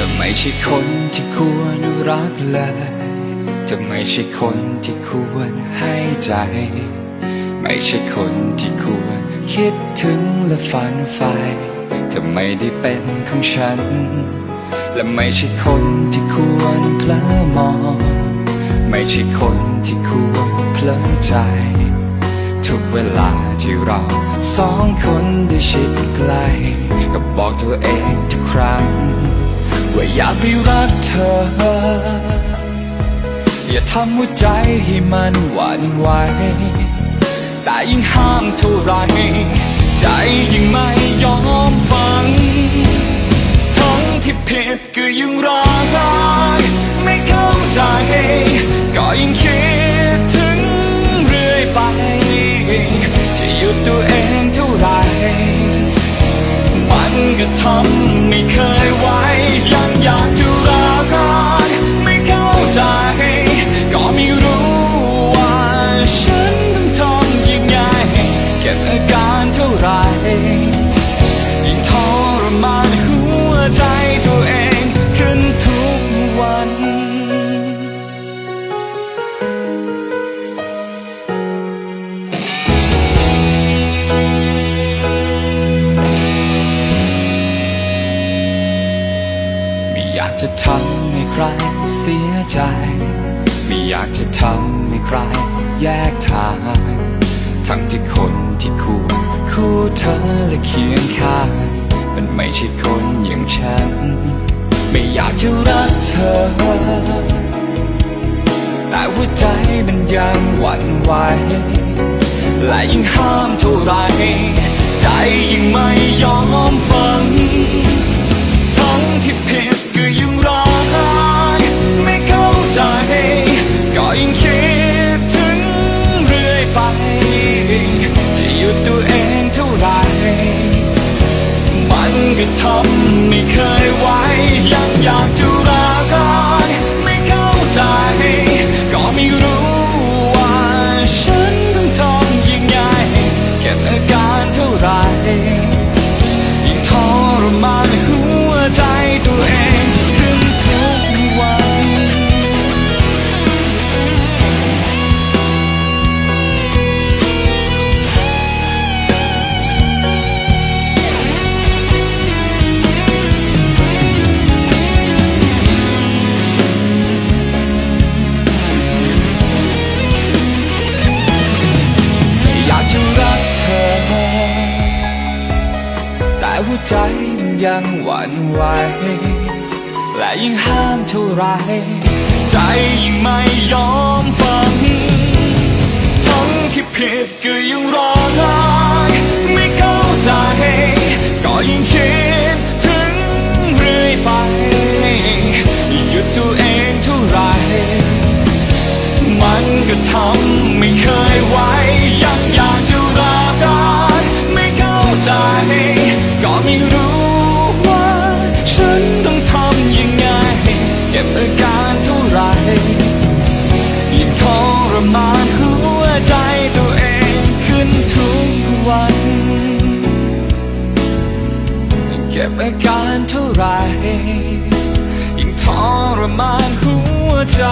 ธอไม่ใช่คนที่ควรรักเลยเธอไม่ใช่คนที่ควรให้ใจ ไม่ใช่คนที่ควรคิดถึงและฝันใฝ่เธอไม่ได้เป็นของฉัน และไม่ใช่คนที่ควรเพลอมอง ไม่ใช่คนที่ควรเพลอใจ ทุกเวลาที่เราสองคนได้ชิดใกล้ก็บอกตัวเองทุกครั้ง ว่าอยากไปรักเธอ อย่าทำหัวใจให้มันหวั่นไหวแต่ยิ่งห้ามเท่าไร ใจยิ่งไม่ยอมฟังากจะทำให้ใครเสียใจ ไม่อยากจะทำให้ใครแยกทาง ทั้งที่คนที่ควรคู่เธอและเคียงข้าง มันไม่ใช่คนอย่างฉัน ไม่อยากจะรักเธอ แต่หัวใจมันยังหวั่นไหว และยิ่งห้ามเท่าไร ใจยิ่งไม่ยอมฟัง ที่ทำไม่เคย หัวใจมันยังหวั่นไหวและยิ่งห้ามเท่าไร ใจยิ่งไม่ยอมฟัง ทั้งที่ผิดก็ยังรอรักไม่เข้าใจ ก็ยิ่งคิดถึงเรื่อยไปหยุดตัวเองเท่าไร มันก็ทำไม่เคยไหวยังอยากจะรักกันไม่เข้าใจ บอาการเท่าไรยิ่งทรมานหัวใจ